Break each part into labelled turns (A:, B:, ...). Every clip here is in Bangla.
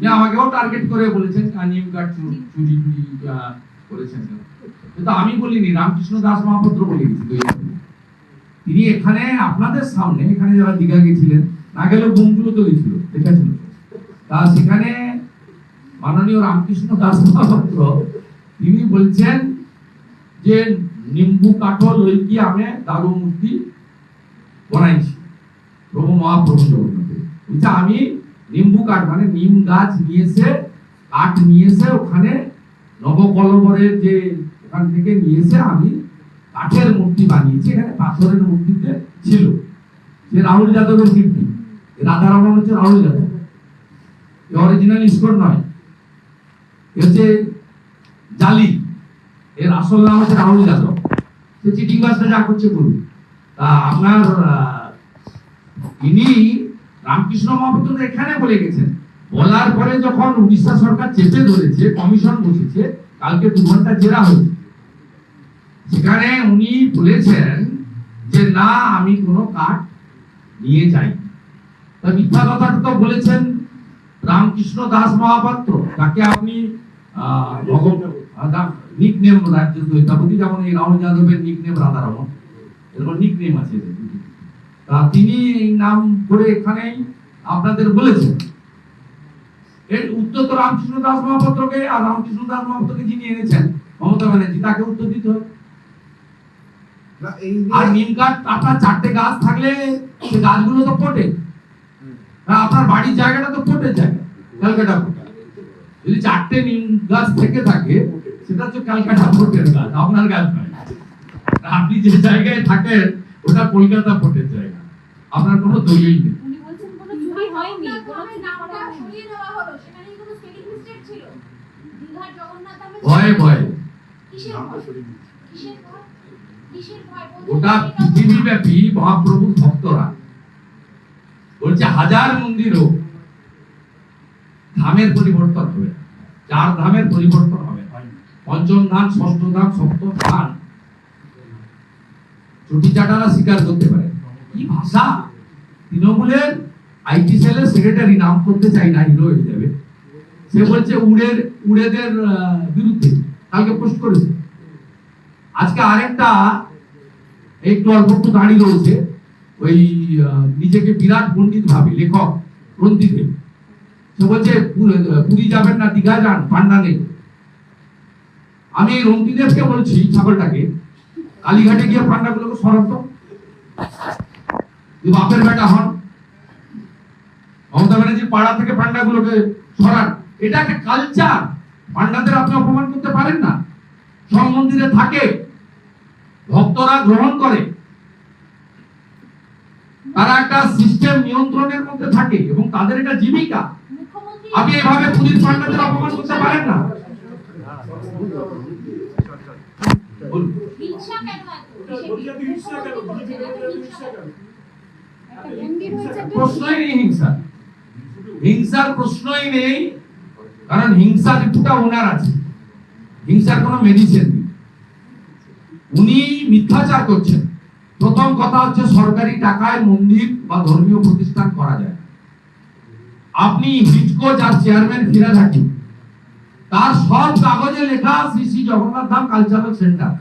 A: যে আমাকেও টার্গেট করে বলেছেন নিম কার্ড চুরি চুরি করেছেন। কিন্তু আমি বলিনি, রামকৃষ্ণ দাস মহাপাত্র বলে। তিনি এখানে, আপনাদের সামনে, এখানে যারা দীঘা গেছিলেন, না গেলেও বোমগুলো তো গেছিল দেখেছিল তা সেখানে মাননীয় রামকৃষ্ণ দাস মহাপাত্র, তিনি বলছেন যে, নিম্বু কাঠল লৈকি আমি দারু মূর্তি বানাইছি। প্রভু মহাপ্রভু জগন্নাথ। বলছে আমি নিম্বু কাঠ মানে নিম গাছ নিয়ে এসে কাঠ নিয়ে এসে ওখানে নবকলবরের যে ওখান থেকে নিয়ে এসে আমি কাঠের মূর্তি বানিয়েছি, এখানে পাথরের মূর্তিতে ছিল। যে রাহুল যাদবের কীর্তি এ রাধারমন হচ্ছে রাহুল যাদব। অরিজিনাল ইস্কন নয়। এ হচ্ছে জালি। এর আসল নাম হচ্ছে রাহুল যাদব। সে চিটিং বাসটা যা করছে করুন তা আপনার ইনি রামকৃষ্ণ মহাপাত্র এখানে বলে গেছেন। বলার পরে যখন উড়িষ্যা সরকার চেপে ধরেছে, কমিশন বসেছে, কালকে দু ঘণ্টা জেরা হয়েছে। সেখানে উনি বলেছেন যে, না, আমি কোনো কাঠ নিয়ে যাই তা মিথ্যা কথাটা তো বলেছেন রামকৃষ্ণ দাস মহাপাত্র। তাকে আপনি নিক নেম রাজ্য দ্বৈতাপতি যেমন এই রাহুল যাদবের নিক নেম রাধারমন। এরকম নিক নেম আছে। তা তিনি এই নাম করে এখানেই আপনাদের বলেছেন। এর উত্তর তো রামকৃষ্ণ দাস মহাপাত্রকে আর রামকৃষ্ণ দাস মহাপাত্রকে যিনি এনেছেন মমতা ব্যানার্জি তাকে উত্তর দিতে হবে। আর নিম গাছ আপনার চারটে গাছ থাকলে সে গাছগুলো তো ফোটে। আপনার বাড়ির জায়গাটা তো ফোটে জায়গা ক্যালকাটা ফোটা। যদি চারটে নিম গাছ থেকে থাকে সেটা হচ্ছে ক্যালকাটা ফোটের গাছ আপনার গাছ নয়। আপনি যে জায়গায় থাকেন ওটা কলকাতা ফোটের জায়গা। আপনার কোনো দলিল নেই। ভয়ে ভয়ে। গোটা পৃথিবীব্যাপী মহাপ্রভুর ভক্তরা বলছে হাজার মন্দির হোক ধামের পরিবর্তন হবে। চার ধামের পরিবর্তন হবে। পঞ্চম ধাম ষষ্ঠ ধাম সপ্তম ধাম। চটি চাটারা স্বীকার করতে পারে। কি ভাষা? তৃণমূলের আইটি সেলের সেক্রেটারি নাম করতে চাই না, হিরো হয়ে যাবে। সে বলছে, উড়ের, উড়েদের বিরুদ্ধে। কালকে পোস্ট করেছে। আজকে আরেকটা একটু অল্প একটু দাঁড়িয়ে রয়েছে, ওই নিজেকে বিরাট পণ্ডিত ভাবে, লেখক রঞ্জিত। সে বলছে, পুর- যাবেন না, দীঘা যান, পান্ডা নেই। আমি এই রঞ্জিদেবকে বলছি, ছাগলটাকে, কালীঘাটে গিয়ে পান্ডাগুলোকে সরাতো। বাপের বেটা হন। মমতা ব্যানার্জির পাড়া থেকে পান্ডাগুলোকে সরান। এটা একটা কালচার পান্ডাদের আপনি অপমান করতে পারেন না। সব মন্দিরে থাকে। ভক্তরা গ্রহণ করে। তারা একটা সিস্টেম নিয়ন্ত্রণের মধ্যে থাকে এবং তাদের এটা জীবিকা। আপনি এভাবে পুলিশ পান্ডাদের অপমান করতে পারেন না। বলুন।
B: হিংসা কেন?
A: প্রশ্নই নেই হিংসা। হিংসার প্রশ্নই নেই, কারণ হিংসা রিপুটা ওনার আছে। হিংসার কোনো মেডিসিন উনি মিথ্যাচার করছেন। প্রথম কথা হচ্ছে সরকারি টাকায় মন্দির বা ধর্মীয় প্রতিষ্ঠান করা যায়। আপনি হিটকো যার চেয়ারম্যান ফিরাজ হাকিম তার সব কাগজে লেখা শ্রী শ্রী জগন্নাথ ধাম কালচারাল সেন্টার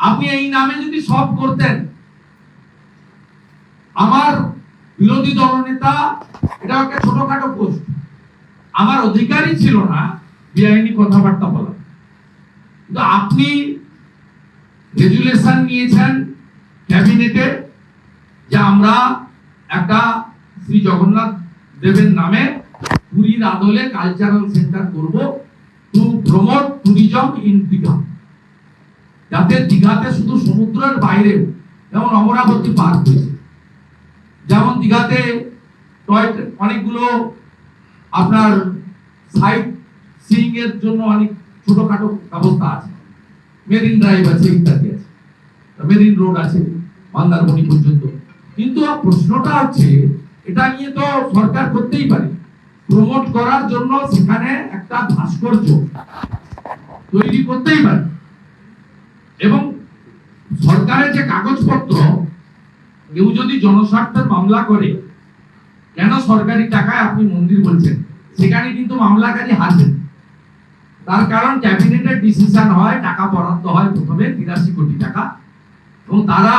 A: আপনি এই নামে যদি সব করতেন আমার বিরোধী দলনেতা এটা একটা ছোটখাটো পোস্ট। আমার অধিকারই ছিল না বেআইনি কথাবার্তা বলা। কিন্তু আপনি রেজুলেশন নিয়েছেন ক্যাবিনেটে, যে আমরা একটা শ্রী জগন্নাথ দেবের নামে পুরীর আদলে কালচারাল সেন্টার করব to promote tourism in Digha যাতে দীঘাতে শুধু সমুদ্রের বাইরেও যেমন অমরাবতী পার্ক হয়েছে যেমন দীঘাতে অনেকগুলো আপনার সাইট সিইং এর জন্য অনেক ছোটখাটো ব্যবস্থা আছে। মেরিন ড্রাইভ আছে, ইত্যাদি আছে। মেরিন রোড আছে মন্দারমণি পর্যন্ত। কিন্তু প্রশ্নটা হচ্ছে, এটা নিয়ে তো সরকার করতেই পারে। প্রমোট করার জন্য সেখানে একটা ভাস্কর্য তৈরি করতেই পারে। এবং সরকারের যে কাগজপত্র কেউ যদি জনস্বার্থের মামলা করে, কেন সরকারি টাকায় আপনি মন্দির বলছেন? সেখানে কিন্তু মামলাকারী হারবেন তার কারণ ক্যাবিনেটের ডিসিশন হয়, টাকা বরাদ্দ হয় প্রথমে তিরাশি কোটি টাকা, এবং তারা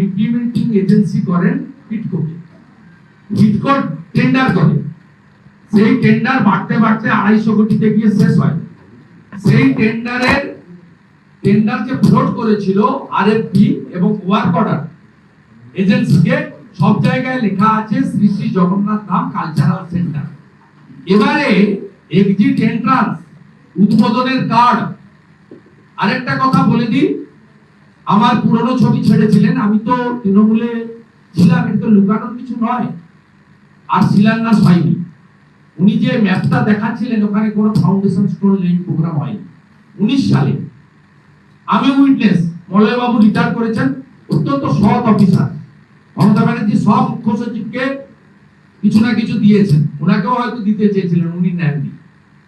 A: ইমপ্লিমেন্টিং এজেন্সি করেন হিটকোকে হিটকো টেন্ডার করে। সেই টেন্ডার বাড়তে বাড়তে আড়াইশো কোটিতে গিয়ে শেষ হয়। সেই টেন্ডারের টেন্ডার যে ফ্লোট করেছিল আরএফপি এবং ওয়ার্ক অর্ডার এজেন্সিকে সব জায়গায় লেখা আছে শ্রী শ্রী জগন্নাথ ধাম কালচারাল সেন্টার এবারে এক্সিট এন্ট্রান্স উদ্বোধনের কার্ড আরেকটা কথা বলে দিই, আমার পুরনো ছবি ছেড়েছিলেন, আমি তো তৃণমূলে ছিলাম এটা লুকানোর কিছু নয়, আর শিলান্যাস হয়নি। উনি যে ম্যাপটা দেখাচ্ছিলেন, ওখানে কোনো ফাউন্ডেশন স্টোন লেইং প্রোগ্রাম হয়নি। উনিশ সালে আমি উইটনেস মলয় বাবু রিটায়ার করেছেন, অত্যন্ত সৎ অফিসার মমতা ব্যানার্জি সব মুখ্য সচিবকে কিছু না কিছু দিয়েছেন। ওনাকেও হয়তো দিতে চেয়েছিলেন, উনি নেননি।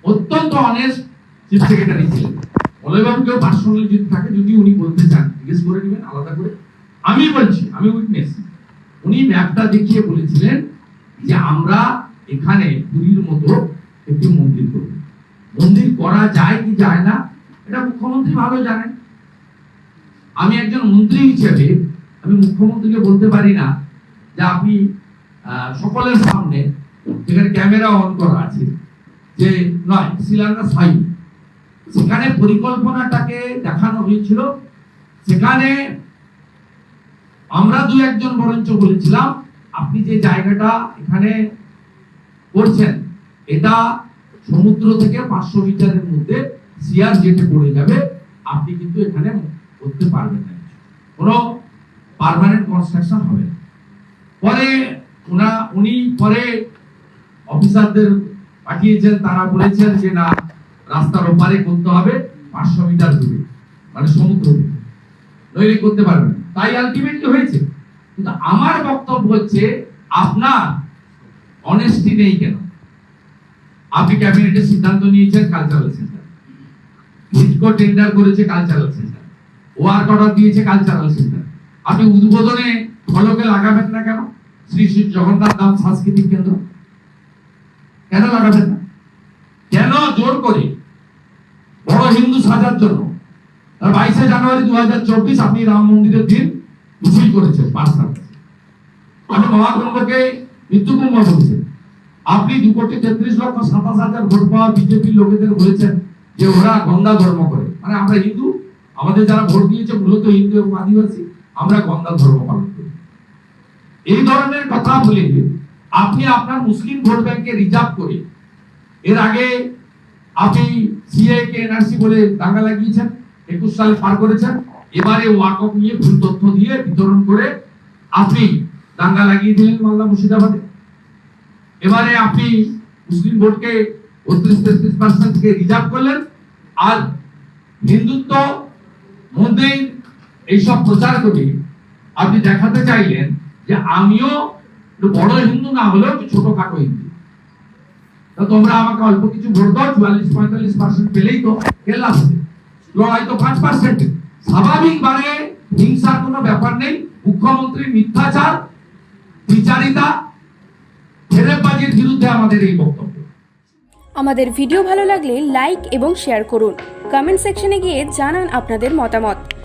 A: অত্যন্ত অনেস্ট চিফ সেক্রেটারি ছিলেন। মলয়বাবুকেও পার্সোনালি যদি থাকে, যদি উনি বলতে চান, জিজ্ঞেস করে নেবেন, আলাদা করে। আমি বলছি, আমি উইটনেস উনি ম্যাপটা দেখিয়ে বলেছিলেন যে আমরা এখানে পুরীর মতো একটি মন্দির করব। মন্দির করা যায় কি যায় না, এটা মুখ্যমন্ত্রী ভালো জানেন। আমি একজন মন্ত্রী হিসেবে আমি মুখ্যমন্ত্রীকে বলতে পারি না যে আপনি সকলের সামনে যেখানে ক্যামেরা অন করা আছে। যে নয়, শিলান্যাস হয়নি। সেখানে পরিকল্পনাটাকে দেখানো হয়েছিল। সেখানে আমরা দু একজন বরঞ্চ বলেছিলাম, আপনি যে জায়গাটা এখানে করছেন, এটা সমুদ্র থেকে পাঁচশো মিটারের মধ্যে সিয়ার জেটে পড়ে যাবে। আপনি কিন্তু এখানে করতে পারবেন না। কোনো পার্মানেন্ট কনস্ট্রাকশন হবে। পরে উনা, উনি পরে অফিসারদের পাঠিয়েছেন, তারা বলেছেন যে না, রাস্তার ওপারে করতে হবে, পাঁচশো মিটার দূরে মানে সমুদ্র নইলে করতে পারবেন। তাই আলটিমেটলি হয়েছে। কিন্তু আমার বক্তব্য হচ্ছে, আপনার অনেস্টি নেই কেন? আপনি ক্যাবিনেটের সিদ্ধান্ত নিয়েছেন কালচারাল সেন্টার হিটকো টেন্ডার করেছে কালচারাল সেন্টার ওয়ার্ক অর্ডার দিয়েছে কালচারাল সেন্টার আপনি উদ্বোধনে ফলকে লাগাবেন না কেন? শ্রী শ্রী জগন্নাথ ধাম সাংস্কৃতিক কেন্দ্র। কেন লাগাবেন না? কেন জোর করে? বড় হিন্দু সাজার জন্য। বাইশে জানুয়ারি দু হাজার চব্বিশ আপনি রাম মন্দিরের দিন মিছিল করেছেন পাঁচটা আপনি মহাকুম্ভকে মৃত্যুকুম্ভ বলছেন। আপনি দু কোটি তেত্রিশ লক্ষ সাতাশ হাজার ভোট পাওয়া বিজেপির লোকেদের বলেছেন যে ওরা গঙ্গা ধর্ম করে। মানে আমরা হিন্দু, আমাদের যারা ভোট দিয়েছে মূলত হিন্দু এবং আদিবাসী। আমরা গঙ্গা ধর্ম পালন করি। এই ধরনের কথা বলে আপনি আপনার মুসলিম ভোট ব্যাংকে রিজার্ভ করে, এর আগে আপনি সিএ কে এনআরসি বলে দাঙ্গা লাগিয়েছেন, একুশ সালে পার করেছেন, এবারে ওয়াকফ নিয়ে ভুল তথ্য দিয়ে বিতরণ করে আপনি দাঙ্গা লাগিয়ে দিলেন মালদা মুর্শিদাবাদে। এবারে আপনি মুসলিম ভোটকে বত্রিশ তেত্রিশ পার্সেন্ট থেকে রিজার্ভ করলেন, আর হিন্দুত্ব, মন্দির এইসব প্রচার করে, আপনি দেখাতে চাইলেন যে আমিও বড় হিন্দু না হলেও ছোটখাটো হিন্দু। তোমরা আমাকে অল্প কিছু ভোট দাও, চুয়াল্লিশ, পঁয়তাল্লিশ পার্সেন্ট পেলেই তো হবে। লড়াই তো পাঁচ পার্সেন্ট স্বাভাবিকভাবে হিংসার কোনো ব্যাপার নেই মুখ্যমন্ত্রী মিথ্যাচার, বিচারিতা ফেরেবাজির বিরুদ্ধে আমাদের এই বক্তব্য।
C: আমাদের ভিডিও ভালো লাগলে লাইক এবং শেয়ার করুন। কমেন্ট সেকশনে গিয়ে জানান আপনাদের মতামত।